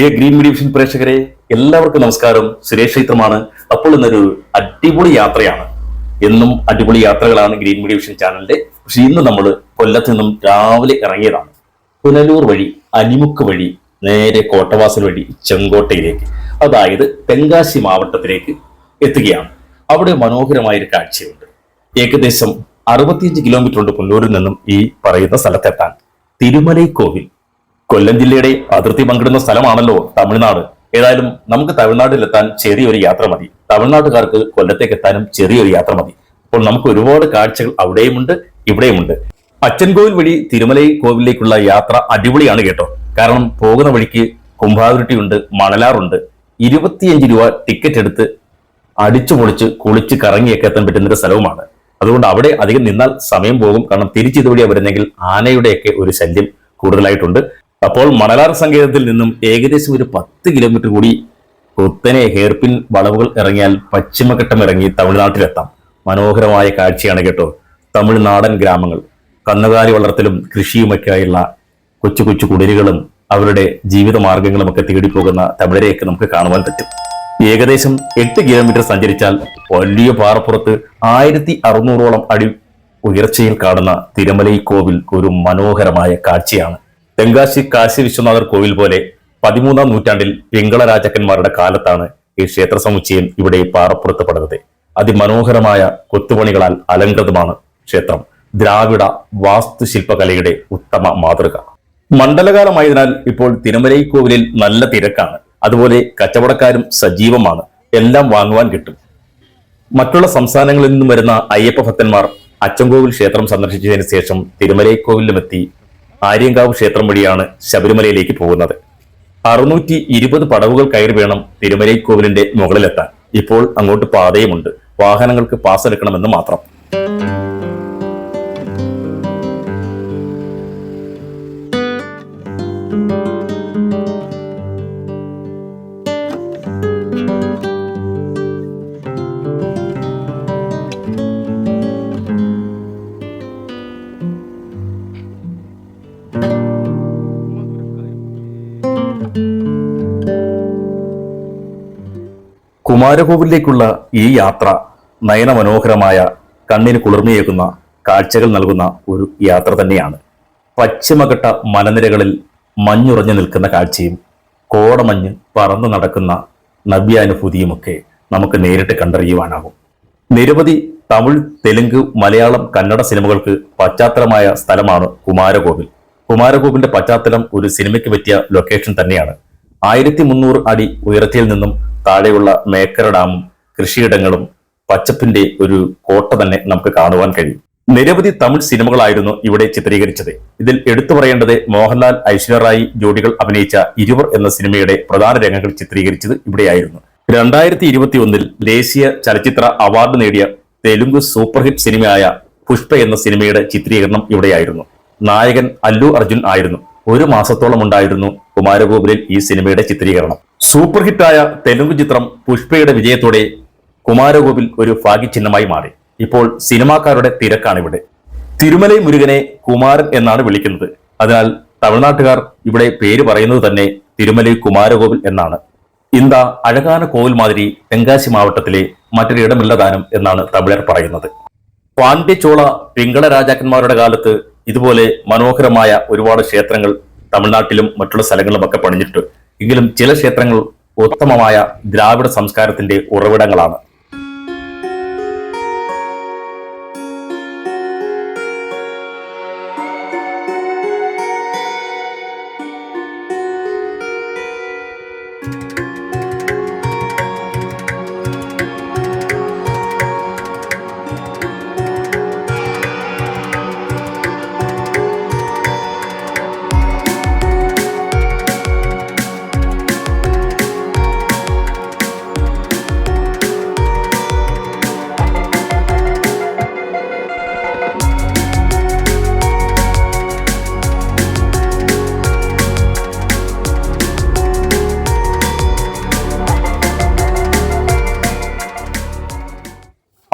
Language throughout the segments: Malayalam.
പ്രിയ ഗ്രീൻ മീഡിയ വിഷൻ പ്രേക്ഷകരെ എല്ലാവർക്കും നമസ്കാരം. സുരേഷ് ചൈത്രമാണ് അപ്പോൾ ഇന്നൊരു അടിപൊളി യാത്രയാണ്. എന്നും അടിപൊളി യാത്രകളാണ് ഗ്രീൻ മീഡിയ വിഷൻ ചാനലിന്റെ പക്ഷെ ഇന്ന് നമ്മൾ കൊല്ലത്ത് നിന്നും രാവിലെ ഇറങ്ങിയതാണ്. പുനലൂർ വഴി അനിമുക്ക് വഴി നേരെ കോട്ടവാസൽ വഴി ചെങ്കോട്ടയിലേക്ക്. അതായത് തെങ്കാശി മാവട്ടത്തിലേക്ക് എത്തുകയാണ്. അവിടെ മനോഹരമായ ഒരു കാഴ്ചയുണ്ട്. ഏകദേശം അറുപത്തിയഞ്ച് കിലോമീറ്റർ ഉണ്ട് പുനലൂരിൽ നിന്നും ഈ പറയുന്ന സ്ഥലത്തെത്താൻ. തിരുമലൈ കോവിൽ. കൊല്ലം ജില്ലയുടെ അതിർത്തി പങ്കിടുന്ന സ്ഥലമാണല്ലോ തമിഴ്നാട്. ഏതായാലും നമുക്ക് തമിഴ്നാട്ടിലെത്താൻ ചെറിയൊരു യാത്ര മതി. തമിഴ്നാട്ടുകാർക്ക് കൊല്ലത്തേക്ക് എത്താനും ചെറിയൊരു യാത്ര മതി. അപ്പോൾ നമുക്ക് ഒരുപാട് കാഴ്ചകൾ അവിടെയുമുണ്ട് ഇവിടെയുമുണ്ട്. അച്ഛൻകോവിൽ വഴി തിരുമലൈ കോവിലേക്കുള്ള യാത്ര അടിപൊളിയാണ് കേട്ടോ. കാരണം പോകുന്ന വഴിക്ക് കുംഭാതുരുട്ടിയുണ്ട് മണലാറുണ്ട്. ഇരുപത്തിയഞ്ച് രൂപ ടിക്കറ്റ് എടുത്ത് അടിച്ചു പൊളിച്ച് കുളിച്ച് കറങ്ങിയൊക്കെ എത്താൻ പറ്റുന്നൊരു സ്ഥലവുമാണ്. അതുകൊണ്ട് അവിടെ അധികം നിന്നാൽ സമയം പോകും. കാരണം തിരിച്ചിതുവഴിയാണ് വരുന്നെങ്കിൽ ആനയുടെയൊക്കെ ഒരു ശല്യം കൂടുതലായിട്ടുണ്ട്. അപ്പോൾ മണലാർ സങ്കേതത്തിൽ നിന്നും ഏകദേശം ഒരു പത്ത് കിലോമീറ്റർ കൂടി കുത്തനെ ഹെയർപിൻ വളവുകൾ ഇറങ്ങിയാൽ പശ്ചിമഘട്ടം ഇറങ്ങി തമിഴ്നാട്ടിലെത്താം. മനോഹരമായ കാഴ്ചയാണ് കേട്ടോ തമിഴ്നാടൻ ഗ്രാമങ്ങൾ. കന്നുകാലി വളർത്തലും കൃഷിയുമൊക്കെയായുള്ള കൊച്ചു കൊച്ചു കുടിലുകളും അവരുടെ ജീവിത മാർഗങ്ങളും ഒക്കെ തേടിപ്പോകുന്ന തമിഴരെയൊക്കെ നമുക്ക് കാണുവാൻ പറ്റും. ഏകദേശം എട്ട് കിലോമീറ്റർ സഞ്ചരിച്ചാൽ വലിയ പാറപ്പുറത്ത് ആയിരത്തി അറുന്നൂറോളം അടി ഉയർച്ചയിൽ കാണുന്ന തിരുമലൈ കോവിൽ ഒരു മനോഹരമായ കാഴ്ചയാണ്. തെങ്കാശി കാശി വിശ്വനാഥർ കോവിൽ പോലെ പതിമൂന്നാം നൂറ്റാണ്ടിൽ പിങ്കള രാജാക്കന്മാരുടെ കാലത്താണ് ഈ ക്ഷേത്ര സമുച്ചയം ഇവിടെ പാറപ്പുറത്ത് പടരുന്നത് അതിമനോഹരമായ കൊത്തുപണികളാൽ അലങ്കൃതമാണ് ക്ഷേത്രം. ദ്രാവിഡ വാസ്തുശില്പകലയുടെ ഉത്തമ മാതൃക. മണ്ഡലകാലമായതിനാൽ ഇപ്പോൾ തിരുമലൈ കോവിലിൽ നല്ല തിരക്കാണ്. അതുപോലെ കച്ചവടക്കാരും സജീവമാണ്. എല്ലാം വാങ്ങുവാൻ കിട്ടും. മറ്റുള്ള സംസ്ഥാനങ്ങളിൽ നിന്നും വരുന്ന അയ്യപ്പ ഭക്തന്മാർ അച്ചൻകോവിൽ ക്ഷേത്രം സന്ദർശിച്ചതിന് ശേഷം തിരുമലൈ തിരുമലൈക്കോവിലുമെത്തി ആര്യങ്കാവ് ക്ഷേത്രം വഴിയാണ് ശബരിമലയിലേക്ക് പോകുന്നത്. അറുന്നൂറ്റി ഇരുപത് പടവുകൾ കയറി വേണം തിരുമലൈക്കോവിലിന്റെ മുകളിലെത്താൻ. ഇപ്പോൾ അങ്ങോട്ട് പാതയുമുണ്ട്. വാഹനങ്ങൾക്ക് പാസ് എടുക്കണമെന്ന് മാത്രം. കുമാരകോവിലേക്കുള്ള ഈ യാത്ര നയനമനോഹരമായ കണ്ണിന് കുളിർമയേക്കുന്ന കാഴ്ചകൾ നൽകുന്ന ഒരു യാത്ര തന്നെയാണ്. പശ്ചിമഘട്ട മലനിരകളിൽ മഞ്ഞുറഞ്ഞു നിൽക്കുന്ന കാഴ്ചയും കോടമഞ്ഞ് പറന്നു നടക്കുന്ന നവ്യാനുഭൂതിയുമൊക്കെ നമുക്ക് നേരിട്ട് കണ്ടറിയുവാനാകും. നിരവധി തമിഴ് തെലുങ്ക് മലയാളം കന്നഡ സിനിമകൾക്ക് പശ്ചാത്തലമായ സ്ഥലമാണ് കുമാരകോവിൽ കുമാരകോവിലിന്റെ പശ്ചാത്തലം ഒരു സിനിമയ്ക്ക് പറ്റിയ ലൊക്കേഷൻ തന്നെയാണ്. ആയിരത്തി മുന്നൂറ് അടി ഉയരത്തിൽ നിന്നും താഴെയുള്ള മേക്കര ഡാമും കൃഷിയിടങ്ങളും പച്ചപ്പിന്റെ ഒരു കോട്ട തന്നെ നമുക്ക് കാണുവാൻ കഴിയും. നിരവധി തമിഴ് സിനിമകളായിരുന്നു ഇവിടെ ചിത്രീകരിച്ചത്. ഇതിൽ എടുത്തു പറയേണ്ടത് മോഹൻലാൽ ഐശ്വര്യറായി ജോഡികൾ അഭിനയിച്ച ഇരുവർ എന്ന സിനിമയുടെ പ്രധാന രംഗങ്ങൾ ചിത്രീകരിച്ചത് ഇവിടെയായിരുന്നു. രണ്ടായിരത്തി ഇരുപത്തി ഒന്നിൽ ദേശീയ ചലച്ചിത്ര അവാർഡ് നേടിയ തെലുങ്ക് സൂപ്പർ ഹിറ്റ് സിനിമയായ പുഷ്പ എന്ന സിനിമയുടെ ചിത്രീകരണം ഇവിടെയായിരുന്നു. നായകൻ അല്ലു അർജുൻ ആയിരുന്നു. ഒരു മാസത്തോളം ഉണ്ടായിരുന്നു കുമാരഗോകുലിൽ ഈ സിനിമയുടെ ചിത്രീകരണം. സൂപ്പർ ഹിറ്റായ തെലുങ്ക് ചിത്രം പുഷ്പയുടെ വിജയത്തോടെ കുമാരഗോപിൽ ഒരു ഭാഗ്യചിഹ്നമായി മാറി. ഇപ്പോൾ സിനിമാക്കാരുടെ തിരക്കാണ് ഇവിടെ തിരുമലൈ മുരുകനെ കുമാരൻ എന്നാണ് വിളിക്കുന്നത്. അതിനാൽ തമിഴ്നാട്ടുകാർ ഇവിടെ പേര് പറയുന്നത് തന്നെ തിരുമലൈ കുമാരഗോപിൽ എന്നാണ്. ഇന്ത അഴകാന കോവിൽ മാതിരി തെങ്കാശി മാവട്ടത്തിലെ മറ്റൊരിടമില്ല ദാനം എന്നാണ് തമിഴർ പറയുന്നത്. പാണ്ഡ്യചോള പിങ്കള രാജാക്കന്മാരുടെ കാലത്ത് ഇതുപോലെ മനോഹരമായ ഒരുപാട് ക്ഷേത്രങ്ങൾ തമിഴ്നാട്ടിലും മറ്റുള്ള സ്ഥലങ്ങളിലും ഒക്കെ പണിഞ്ഞിട്ട് എങ്കിലും ചില ക്ഷേത്രങ്ങൾ ഉത്തമമായ ദ്രാവിഡ സംസ്കാരത്തിന്റെ ഉറവിടങ്ങളാണ്.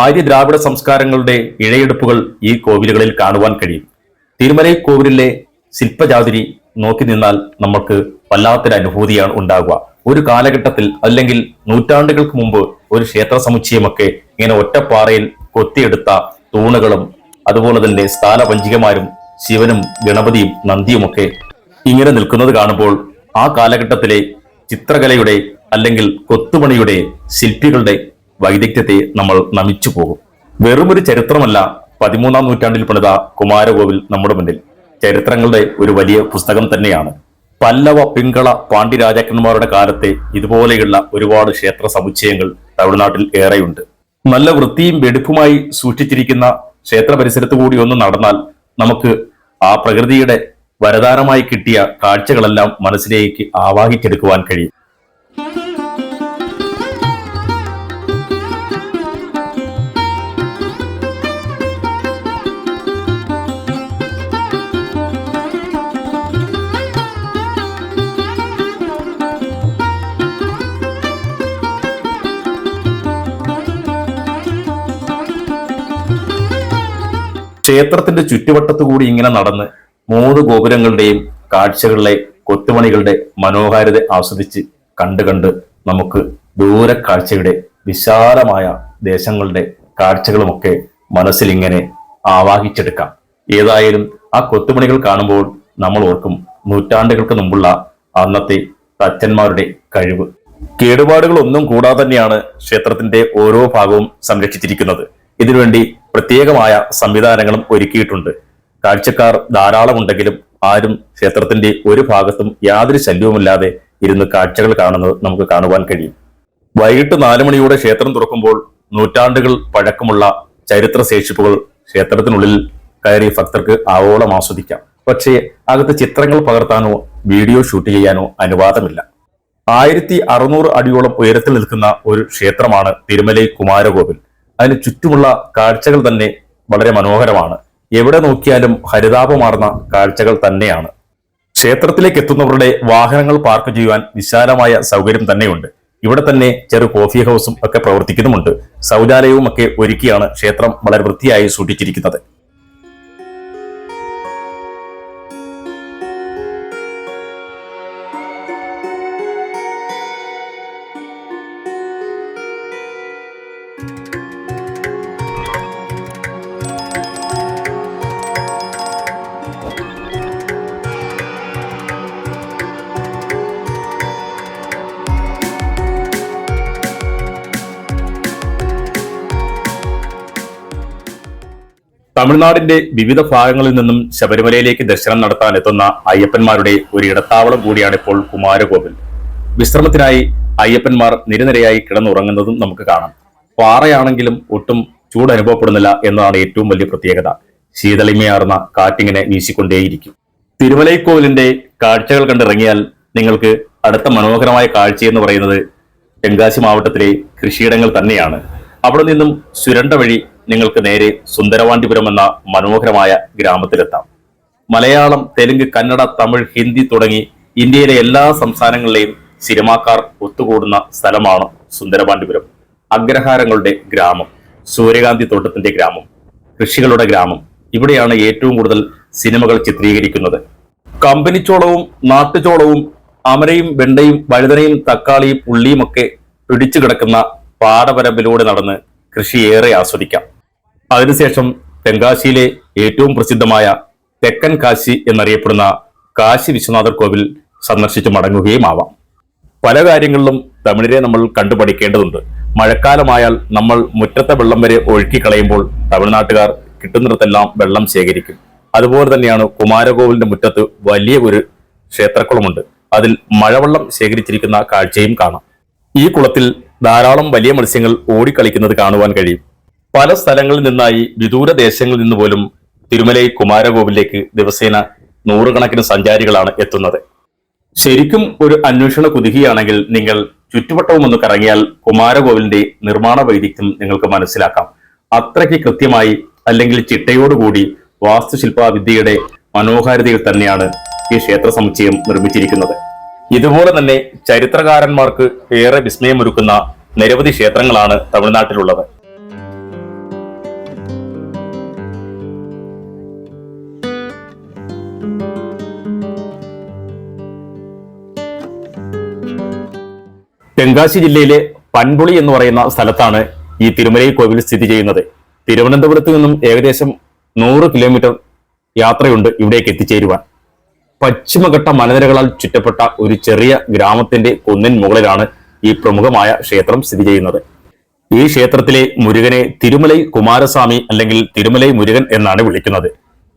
ആര്യ ദ്രാവിഡ സംസ്കാരങ്ങളുടെ ഇഴയെടുപ്പുകൾ ഈ കോവിലുകളിൽ കാണുവാൻ കഴിയും. തിരുമലൈ കോവിലിലെ ശില്പജാതിരി നോക്കി നിന്നാൽ നമുക്ക് വല്ലാത്തൊരു അനുഭൂതിയാണ് ഉണ്ടാകുക. ഒരു കാലഘട്ടത്തിൽ അല്ലെങ്കിൽ നൂറ്റാണ്ടുകൾക്ക് മുമ്പ് ഒരു ക്ഷേത്ര സമുച്ചയമൊക്കെ ഇങ്ങനെ ഒറ്റപ്പാറയിൽ കൊത്തിയെടുത്ത തൂണുകളും അതുപോലെ തന്നെ സ്ഥാനപഞ്ചികമാരും ശിവനും ഗണപതിയും നന്ദിയുമൊക്കെ ഇങ്ങനെ നിൽക്കുന്നത് കാണുമ്പോൾ ആ കാലഘട്ടത്തിലെ ചിത്രകലയുടെ അല്ലെങ്കിൽ കൊത്തുപണിയുടെ ശില്പികളുടെ വൈദഗ്ധ്യത്തെ നമ്മൾ നമിച്ചു പോകും. വെറുമൊരു ചരിത്രമല്ല പതിമൂന്നാം നൂറ്റാണ്ടിൽ പണിത കുമാരകോവിൽ നമ്മുടെ മുന്നിൽ ചരിത്രങ്ങളുടെ ഒരു വലിയ പുസ്തകം തന്നെയാണ്. പല്ലവ പിങ്കള പാണ്ഡ്യ രാജാക്കന്മാരുടെ കാലത്തെ ഇതുപോലെയുള്ള ഒരുപാട് ക്ഷേത്ര സമുച്ചയങ്ങൾ തമിഴ്നാട്ടിൽ ഏറെയുണ്ട്. നല്ല വൃത്തിയും വെടിപ്പുമായി സൂക്ഷിച്ചിരിക്കുന്ന ക്ഷേത്ര പരിസരത്ത് കൂടി ഒന്ന് നടന്നാൽ നമുക്ക് ആ പ്രകൃതിയുടെ വരദാനമായി കിട്ടിയ കാഴ്ചകളെല്ലാം മനസ്സിലേക്ക് ആവാഹിച്ചെടുക്കുവാൻ കഴിയും. ക്ഷേത്രത്തിന്റെ ചുറ്റുവട്ടത്തു കൂടി ഇങ്ങനെ നടന്ന് മൂന്ന് ഗോപുരങ്ങളുടെയും കാഴ്ചകളിലെ കൊത്തുപണികളുടെ മനോഹാരിത ആസ്വദിച്ച് കണ്ട് കണ്ട് നമുക്ക് ദൂരക്കാഴ്ചയുടെ വിശാലമായ ദേശങ്ങളുടെ കാഴ്ചകളുമൊക്കെ മനസ്സിലിങ്ങനെ ആവാഹിച്ചെടുക്കാം. ഏതായാലും ആ കൊത്തുപണികൾ കാണുമ്പോൾ നമ്മൾ ഓർക്കും നൂറ്റാണ്ടുകൾക്ക് മുമ്പുള്ള അന്നത്തെ തച്ചന്മാരുടെ കഴിവ്. കേടുപാടുകളൊന്നും കൂടാതെ തന്നെയാണ് ക്ഷേത്രത്തിന്റെ ഓരോ ഭാഗവും സംരക്ഷിച്ചിരിക്കുന്നത്. ഇതിനുവേണ്ടി പ്രത്യേകമായ സംവിധാനങ്ങളും ഒരുക്കിയിട്ടുണ്ട്. കാഴ്ചക്കാർ ധാരാളമുണ്ടെങ്കിലും ആരും ക്ഷേത്രത്തിന്റെ ഒരു ഭാഗത്തും യാതൊരു ശല്യവുമില്ലാതെ ഇരുന്ന് കാഴ്ചകൾ കാണുന്നത് നമുക്ക് കാണുവാൻ കഴിയും. വൈകിട്ട് നാലുമണിയോടെ ക്ഷേത്രം തുറക്കുമ്പോൾ നൂറ്റാണ്ടുകൾ പഴക്കമുള്ള ചരിത്ര ശേഷിപ്പുകൾ ക്ഷേത്രത്തിനുള്ളിൽ കയറി ഭക്തർക്ക് ആവോളം ആസ്വദിക്കാം. പക്ഷേ അകത്ത് ചിത്രങ്ങൾ പകർത്താനോ വീഡിയോ ഷൂട്ട് ചെയ്യാനോ അനുവാദമില്ല. ആയിരത്തി അറുന്നൂറ് അടിയോളം ഉയരത്തിൽ നിൽക്കുന്ന ഒരു ക്ഷേത്രമാണ് തിരുമലൈ കുമാരകോവിൽ അതിന് ചുറ്റുമുള്ള കാഴ്ചകൾ തന്നെ വളരെ മനോഹരമാണ്. എവിടെ നോക്കിയാലും ഹരിതാപമാർന്ന കാഴ്ചകൾ തന്നെയാണ്. ക്ഷേത്രത്തിലേക്ക് എത്തുന്നവരുടെ വാഹനങ്ങൾ പാർക്ക് ചെയ്യുവാൻ വിശാലമായ സൗകര്യം തന്നെയുണ്ട്. ഇവിടെ തന്നെ ചെറു കോഫി ഹൗസും ഒക്കെ പ്രവർത്തിക്കുന്നുമുണ്ട്. ശൗചാലയവും ഒക്കെ ഒരുക്കിയാണ് ക്ഷേത്രം വളരെ വൃത്തിയായി സൂക്ഷിച്ചിരിക്കുന്നത്. തമിഴ്നാടിന്റെ വിവിധ ഭാഗങ്ങളിൽ നിന്നും ശബരിമലയിലേക്ക് ദർശനം നടത്താൻ എത്തുന്ന അയ്യപ്പന്മാരുടെ ഒരു ഇടത്താവളം കൂടിയാണ് ഇപ്പോൾ കുമാരകോവിൽ വിശ്രമത്തിനായി അയ്യപ്പന്മാർ നിരനിരയായി കിടന്നുറങ്ങുന്നതും നമുക്ക് കാണാം. പാറയാണെങ്കിലും ഒട്ടും ചൂട് അനുഭവപ്പെടുന്നില്ല എന്നതാണ് ഏറ്റവും വലിയ പ്രത്യേകത. ശീതളിമയാർന്ന കാറ്റിങ്ങനെ വീശിക്കൊണ്ടേയിരിക്കും. തിരുമലൈക്കോവിലിന്റെ കാഴ്ചകൾ കണ്ടിറങ്ങിയാൽ നിങ്ങൾക്ക് അടുത്ത മനോഹരമായ കാഴ്ചയെന്ന് പറയുന്നത് തെങ്കാശി മാവട്ടത്തിലെ കൃഷിയിടങ്ങൾ തന്നെയാണ്. അവിടെ നിന്നും സുരണ്ട വഴി നിങ്ങൾക്ക് നേരെ സുന്ദരവാണ്ടിപുരം എന്ന മനോഹരമായ ഗ്രാമത്തിലെത്താം. മലയാളം തെലുങ്ക് കന്നഡ തമിഴ് ഹിന്ദി തുടങ്ങി ഇന്ത്യയിലെ എല്ലാ സംസ്ഥാനങ്ങളിലെയും സിനിമാക്കാർ ഒത്തുകൂടുന്ന സ്ഥലമാണ് സുന്ദരപാണ്ഡിപുരം അഗ്രഹാരങ്ങളുടെ ഗ്രാമം സൂര്യകാന്തി തോട്ടത്തിന്റെ ഗ്രാമം കൃഷികളുടെ ഗ്രാമം. ഇവിടെയാണ് ഏറ്റവും കൂടുതൽ സിനിമകൾ ചിത്രീകരിക്കുന്നത്. കമ്പനിച്ചോളവും നാട്ടുചോളവും അമരയും വെണ്ടയും വഴുതനയും തക്കാളിയും ഉള്ളിയും ഒക്കെ പിടിച്ചു കിടക്കുന്ന പാടവരമ്പിലൂടെ നടന്ന് കൃഷി ഏറെ ആസ്വദിക്കാം. അതിനുശേഷം തെങ്കാശിയിലെ ഏറ്റവും പ്രസിദ്ധമായ തെക്കൻ കാശി എന്നറിയപ്പെടുന്ന കാശി വിശ്വനാഥർ കോവിൽ സന്ദർശിച്ച് മടങ്ങുകയും ആവാം. പല കാര്യങ്ങളിലും തമിഴരെ നമ്മൾ കണ്ടുപഠിക്കേണ്ടതുണ്ട്. മഴക്കാലമായാൽ നമ്മൾ മുറ്റത്തെ വെള്ളം വരെ ഒഴുക്കി കളയുമ്പോൾ തമിഴ്നാട്ടുകാർ കിട്ടുന്നിടത്തെല്ലാം വെള്ളം ശേഖരിക്കും. അതുപോലെ തന്നെയാണ് കുമാരകോവിലിന്റെ മുറ്റത്ത് വലിയ ഒരു ക്ഷേത്രക്കുളമുണ്ട്. അതിൽ മഴവെള്ളം ശേഖരിച്ചിരിക്കുന്ന കാഴ്ചയും കാണാം. ഈ കുളത്തിൽ ധാരാളം വലിയ മത്സ്യങ്ങൾ ഓടിക്കളിക്കുന്നത് കാണുവാൻ കഴിയും. പല സ്ഥലങ്ങളിൽ നിന്നായി വിദൂര ദേശങ്ങളിൽ നിന്ന് പോലും തിരുമലൈ കുമാരകോവിലേക്ക് ദിവസേന നൂറുകണക്കിന് സഞ്ചാരികളാണ് എത്തുന്നത്. ശരിക്കും ഒരു അന്വേഷണ കുതുകിയാണെങ്കിൽ നിങ്ങൾ ചുറ്റുവട്ടവും ഒന്ന് കറങ്ങിയാൽ കുമാരകോവിലിന്റെ നിർമ്മാണ വൈദഗ്ധ്യം നിങ്ങൾക്ക് മനസ്സിലാക്കാം. അത്രയ്ക്ക് കൃത്യമായി അല്ലെങ്കിൽ ചിട്ടയോടുകൂടി വാസ്തുശില്പ വിദ്യയുടെ മനോഹാരിതയിൽ തന്നെയാണ് ഈ ക്ഷേത്ര സമുച്ചയം നിർമ്മിച്ചിരിക്കുന്നത്. ഇതുപോലെ തന്നെ ചരിത്രകാരന്മാർക്ക് ഏറെ വിസ്മയമൊരുക്കുന്ന നിരവധി ക്ഷേത്രങ്ങളാണ് തമിഴ്നാട്ടിലുള്ളത്. തെങ്കാശി ജില്ലയിലെ പൻപുളി എന്ന് പറയുന്ന സ്ഥലത്താണ് ഈ തിരുമലൈ കോവിൽ സ്ഥിതി ചെയ്യുന്നത്. തിരുവനന്തപുരത്ത് നിന്നും ഏകദേശം നൂറ് കിലോമീറ്റർ യാത്രയുണ്ട് ഇവിടേക്ക് എത്തിച്ചേരുവാൻ. പശ്ചിമഘട്ട മലനിരകളാൽ ചുറ്റപ്പെട്ട ഒരു ചെറിയ ഗ്രാമത്തിന്റെ കുന്നിൻ മുകളിലാണ് ഈ പ്രമുഖമായ ക്ഷേത്രം സ്ഥിതി ചെയ്യുന്നത്. ഈ ക്ഷേത്രത്തിലെ മുരുകനെ തിരുമലൈ കുമാരസ്വാമി അല്ലെങ്കിൽ തിരുമലൈ മുരുകൻ എന്നാണ് വിളിക്കുന്നത്.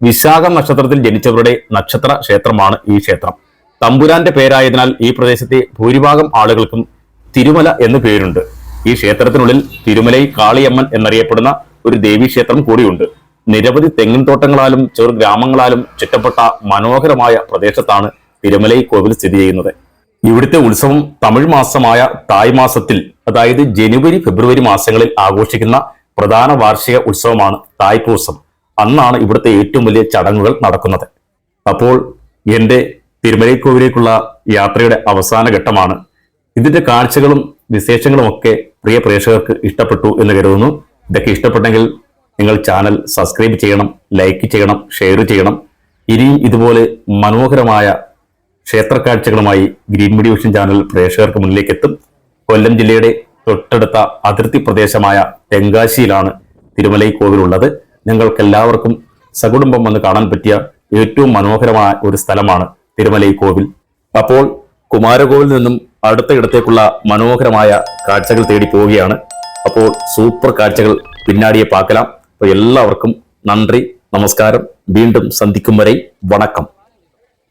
വിശാഖം നക്ഷത്രത്തിൽ ജനിച്ചവരുടെ നക്ഷത്ര ക്ഷേത്രമാണ് ഈ ക്ഷേത്രം. തമ്പുരാന്റെ പേരായതിനാൽ ഈ പ്രദേശത്തെ ഭൂരിഭാഗം ആളുകൾക്കും തിരുമല എന്ന് പേരുണ്ട്. ഈ ക്ഷേത്രത്തിനുള്ളിൽ തിരുമലൈ കാളിയമ്മൻ എന്നറിയപ്പെടുന്ന ഒരു ദേവീക്ഷേത്രം കൂടിയുണ്ട്. നിരവധി തെങ്ങിൻ തോട്ടങ്ങളാലും ചെറു ഗ്രാമങ്ങളാലും ചുറ്റപ്പെട്ട മനോഹരമായ പ്രദേശത്താണ് തിരുമലൈ കോവിൽ സ്ഥിതി ചെയ്യുന്നത്. ഇവിടുത്തെ ഉത്സവം തമിഴ് മാസമായ തായ് മാസത്തിൽ അതായത് ജനുവരി ഫെബ്രുവരി മാസങ്ങളിൽ ആഘോഷിക്കുന്ന പ്രധാന വാർഷിക ഉത്സവമാണ് തായ്പൂസം. അന്നാണ് ഇവിടുത്തെ ഏറ്റവും വലിയ ചടങ്ങുകൾ നടക്കുന്നത്. അപ്പോൾ എന്റെ തിരുമലൈക്കോവിലേക്കുള്ള യാത്രയുടെ അവസാന ഘട്ടമാണ്. ഇതിന്റെ കാഴ്ചകളും വിശേഷങ്ങളും ഒക്കെ പ്രിയ പ്രേക്ഷകർക്ക് ഇഷ്ടപ്പെട്ടു എന്ന് കരുതുന്നു. ഇതൊക്കെ ഇഷ്ടപ്പെട്ടെങ്കിൽ നിങ്ങൾ ചാനൽ സബ്സ്ക്രൈബ് ചെയ്യണം ലൈക്ക് ചെയ്യണം ഷെയർ ചെയ്യണം. ഇനി ഇതുപോലെ മനോഹരമായ ക്ഷേത്ര കാഴ്ചകളുമായി ഗ്രീൻ മീഡിയ വിഷൻ ചാനൽ പ്രേക്ഷകർക്ക് മുന്നിലേക്ക് എത്തും. കൊല്ലം ജില്ലയുടെ തൊട്ടടുത്ത അതിർത്തി പ്രദേശമായ തെങ്കാശിയിലാണ് തിരുമലൈ കോവിലുള്ളത് നിങ്ങൾക്ക് എല്ലാവർക്കും സകുടുംബം വന്ന് കാണാൻ പറ്റിയ ഏറ്റവും മനോഹരമായ ഒരു സ്ഥലമാണ് തിരുമലൈ കോവിൽ. അപ്പോൾ കുമാരകോവിൽ നിന്നും അടുത്ത ഇടത്തേക്കുള്ള മനോഹരമായ കാഴ്ചകൾ തേടി പോവുകയാണ്. അപ്പോൾ സൂപ്പർ കാഴ്ചകൾ പിന്നാടിയെ പാക്കലാം അപ്പോൾ എല്ലാവർക്കും നന്ദി നമസ്കാരം വീണ്ടും സന്ധിക്കും വരെ വണക്കം